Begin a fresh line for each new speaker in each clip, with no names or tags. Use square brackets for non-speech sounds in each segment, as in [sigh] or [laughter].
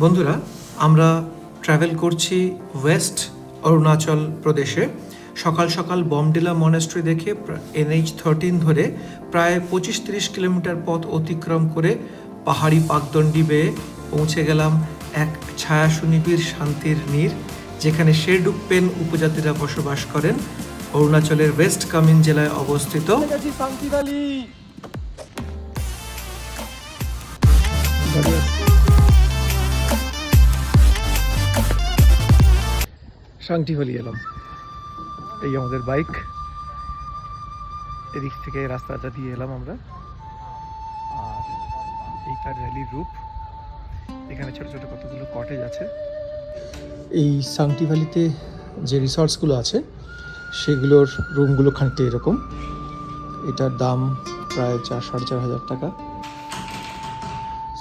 বন্ধুরা আমরা ট্রাভেল করছি ওয়েস্ট অরুণাচল প্রদেশে সকাল সকাল বমডিলা মনেস্ট্রি দেখে এনএইচ থার্টিন ধরে প্রায় পঁচিশ তিরিশ কিলোমিটার পথ অতিক্রম করে পাহাড়ি পাকদণ্ডি বেয়ে পৌঁছে গেলাম এক ছায়া সুনিবিড় শান্তির নীর যেখানে শেরডুকপেন উপজাতিরা বসবাস করেন অরুণাচলের ওয়েস্ট কামিন জেলায় অবস্থিত শান্তিভ্যালি এলাম। এই আমাদের বাইক। এদিক থেকে রাস্তাটা দিয়ে এলাম আমরা। আর এই তার র্যালির রূপ। এখানে ছোট ছোট কতগুলো কটেজ আছে। এই সাংটি ভ্যালিতে যে রিসর্টসগুলো আছে, সেগুলোর রুমগুলো খানিকটা এরকম। এটার দাম প্রায় চার, সাড়ে চার হাজার টাকা।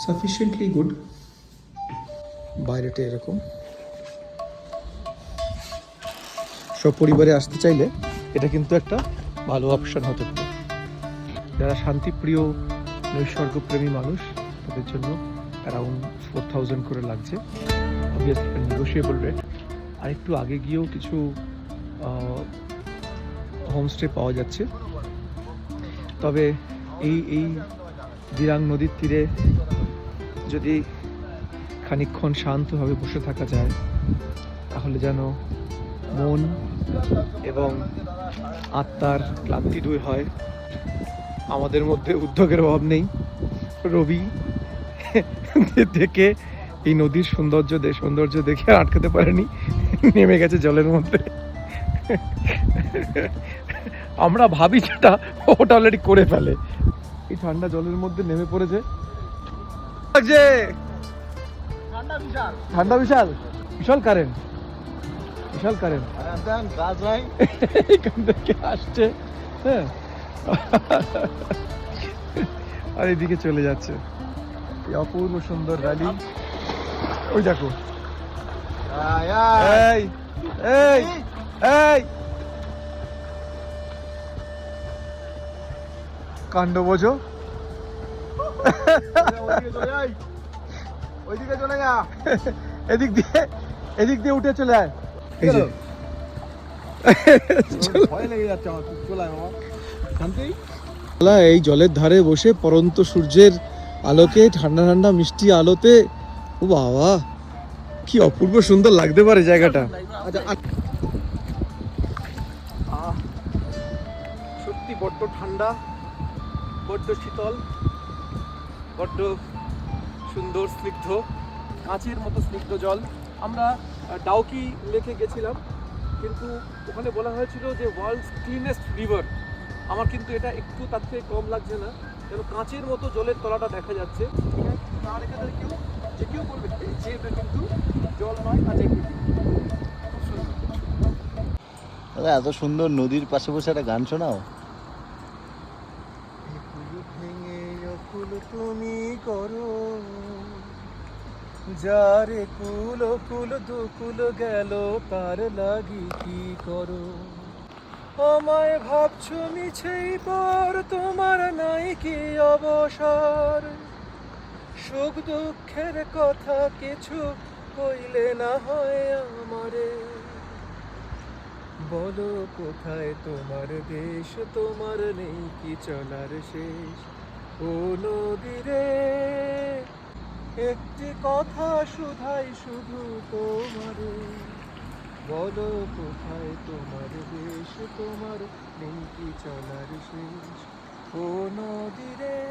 সাফিসিয়েন্টলি গুড বাইরেটা এরকম। সব পরিবারে আসতে চাইলে এটা কিন্তু একটা ভালো অপশন হতে পারে। যারা শান্তিপ্রিয়, নৈসর্গপ্রেমী মানুষ, তাদের জন্য অ্যারাউন্ড ফোর থাউজেন্ড করে লাগছে। নেগোসিয়েবল রেট আর একটু আগে গিয়েও কিছু হোমস্টে পাওয়া যাচ্ছে। তবে এই এই দিরাং নদীর তীরে যদি খানিকক্ষণ শান্তভাবে বসে থাকা যায়, তাহলে যেন মন এবং আত্মার ক্লান্তি দূর হয়। আমাদের মধ্যে উদ্যোগের অভাব নেই। রবি দেখে এই নদীর সৌন্দর্য সৌন্দর্য দেখে আটকাতে পারেনি। নেমে গেছে জলের মধ্যে। আমরা ভাবি যেটা ওটা অলরেডি করে ফেলে। এই ঠান্ডা জলের মধ্যে নেমে পড়েছে। লাগছে!
ঠান্ডা বিশাল।
ঠান্ডা বিশাল। বিশাল কারেন্ট বিশাল কারেন্ট। এখান থেকে আসছে হ্যাঁ। আর এদিকে চলে যাচ্ছে। এই অপূর্ব সুন্দর ভ্যালি ওই দেখো। এই এই এই। কাণ্ড বোঝো। এদিক দিয়ে এদিক দিয়ে উঠে চলে আয়। এই যে। [laughs] এই জলের ধারে বসে পরন্ত সূর্যের আলোকে ঠান্ডা ঠান্ডা মিষ্টি আলোতে। ও বাবা কি অপূর্ব সুন্দর লাগতে পারে জায়গাটা।
আচ্ছা
সত্যি বড্ড ঠান্ডা বড্ড শীতল বড্ড সুন্দর স্নিগ্ধ কাঁচের মতো স্নিগ্ধ জল। আমরা ডাউকি লেকে গেছিলাম কিন্তু ওখানে বলা হয়েছিল যে ওয়ার্ল্ডস ক্লিনেস্ট রিভার আমার কিন্তু এটা একটু তার থেকে কম লাগছে না যেন কাঁচের মতো জলের তলাটা দেখা যাচ্ছে। ঠিক আছে না রেখে কেউ যে কেউ করবে। যে এটা কিন্তু জল নয় কাঁচের
দাদা এত সুন্দর নদীর পাশে বসে একটা গান শোনাও। তুমি করো।
যারে কুল কুল দুকুল গেল, তার লাগি কি করো? আমায় ভাবছ মিছেই পর, তোমার নাই কি অবসর? সুখ দুঃখের কথা কিছু কইলে না হয় আমারে। বলো কোথায় তোমার দেশ, তোমার নেই কি চলার শেষ? ও নদীরে একটি কথা শুধাই শুধু তোমারে। বলো কোথায় তোমার দেশ, তোমার নেই চলার শেষ। ও নদীরে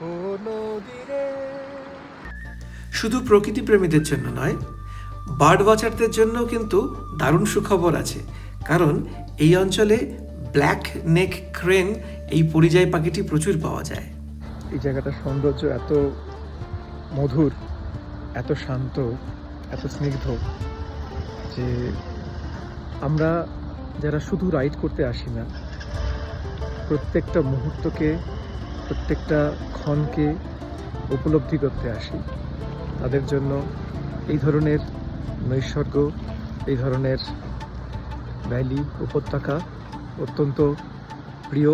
ও নদীরে। শুধু প্রকৃতি প্রেমীদের জন্য নয়, বার্ড ওয়াচারদের জন্য কিন্তু দারুণ সুখবর আছে। কারণ এই অঞ্চলে ব্ল্যাক নেক ক্রেন, এই পরিযায়ী পাখিটি প্রচুর পাওয়া যায়। এই জায়গাটার সৌন্দর্য এত মধুর, এত শান্ত, এত স্নিগ্ধ যে আমরা যারা শুধু রাইড করতে আসি না, প্রত্যেকটা মুহূর্তকে, প্রত্যেকটা ক্ষণকে উপলব্ধি করতে আসি। তাদের জন্য এই ধরনের নৈসর্গ, এই ধরনের ভ্যালি, উপত্যকা অত্যন্ত প্রিয়।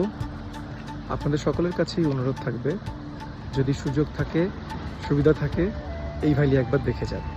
আপনাদের সকলের কাছেই অনুরোধ থাকবে। যদি সুযোগ থাকে, সুবিধা থাকে, এই ভ্যালি একবার দেখে যান